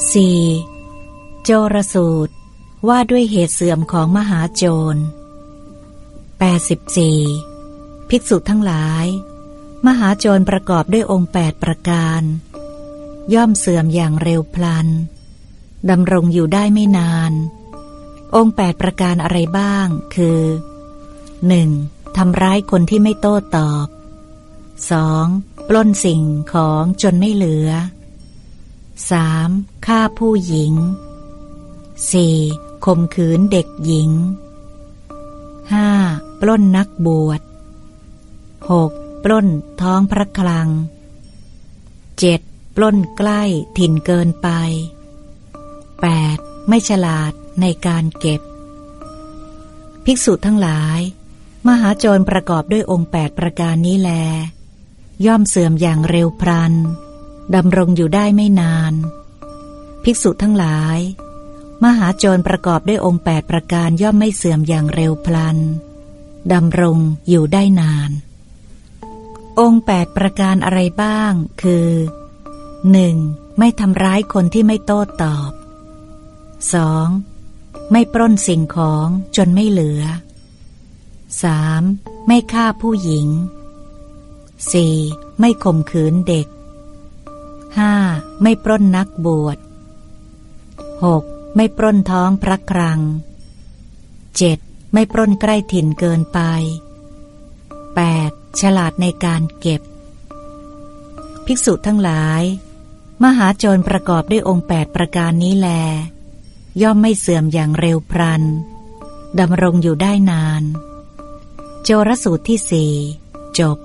4. โจรสูตรว่าด้วยเหตุเสื่อมของมหาโจร 84. ภิกษุทั้งหลาย มหาโจรประกอบด้วยองค์แปดประการ ย่อมเสื่อมอย่างเร็วพลันดำรงอยู่ได้ไม่นาน องค์แปดประการอะไรบ้าง คือ 1. ทำร้ายคนที่ไม่โต้ตอบ 2. ปล้นสิ่งของจนไม่เหลือ 3. ฆ่าผู้หญิง 4. ข่มขืนเด็กหญิง 5. ปล้นนักบวช 6. ปล้นท้องพระคลัง 7. ปล้นใกล้ถิ่นเกินไป 8. ไม่ฉลาดในการเก็บ ภิกษุทั้งหลาย มหาโจรประกอบด้วยองค์แปดประการนี้แล ย่อมเสื่อมอย่างเร็วพลัน ดำรงอยู่ได้ไม่นาน ภิกษุทั้งหลาย มหาโจรประกอบด้วยองค์แปดประการย่อมไม่เสื่อมอย่างเร็วพลันดำรงอยู่ได้นาน องค์แปดประการอะไรบ้าง คือ 1. ไม่ทำร้ายคนที่ไม่โต้ตอบ 2. ไม่ปล้นสิ่งของจนไม่เหลือ 3. ไม่ฆ่าผู้หญิง 4. ไม่ข่มขืนเด็ก 5. ไม่ปล้นนักบวช 6. ไม่ปล้นท้องพระครัง 7. ไม่ปล้นใกล้ถิ่นเกินไป 8. ฉลาดในการเก็บ ภิกษุทั้งหลาย มหาโจรประกอบด้วยองค์แปดประการนี้แล ย่อมไม่เสื่อมอย่างเร็วพรันดำรงอยู่ได้นาน โจรสูตรที่สี่จบ